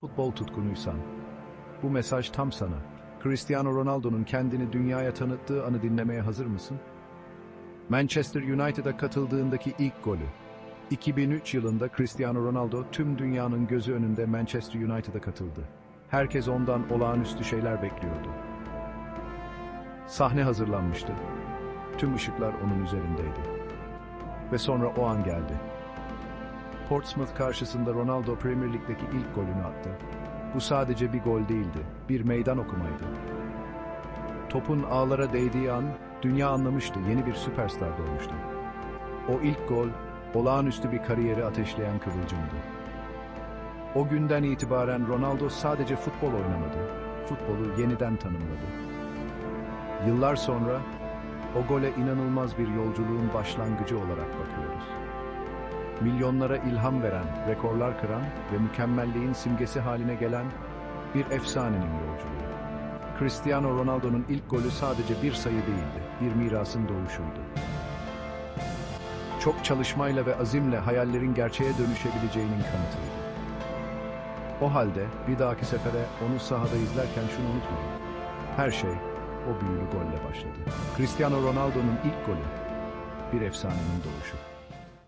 Futbol tutkunuysan, bu mesaj tam sana. Cristiano Ronaldo'nun kendini dünyaya tanıttığı anı dinlemeye hazır mısın? Manchester United'a katıldığındaki ilk golü. 2003 yılında Cristiano Ronaldo tüm dünyanın gözü önünde Manchester United'a katıldı. Herkes ondan olağanüstü şeyler bekliyordu. Sahne hazırlanmıştı. Tüm ışıklar onun üzerindeydi. Ve sonra o an geldi. Portsmouth karşısında Ronaldo Premier Lig'deki ilk golünü attı. Bu sadece bir gol değildi, bir meydan okumaydı. Topun ağlara değdiği an dünya anlamıştı, yeni bir süperstar doğmuştu. O ilk gol, olağanüstü bir kariyeri ateşleyen kıvılcımdı. O günden itibaren Ronaldo sadece futbol oynamadı, futbolu yeniden tanımladı. Yıllar sonra o gole inanılmaz bir yolculuğun başlangıcı olarak bakıyoruz milyonlara ilham veren, rekorlar kıran ve mükemmelliğin simgesi haline gelen bir efsanenin yolculuğu. Cristiano Ronaldo'nun ilk golü sadece bir sayı değildi, bir mirasın doğuşuydu. Çok çalışmayla ve azimle hayallerin gerçeğe dönüşebileceğinin kanıtıydı. O halde bir dahaki sefere onu sahada izlerken şunu unutmayın. Her şey o büyülü golle başladı. Cristiano Ronaldo'nun ilk golü bir efsanenin doğuşu.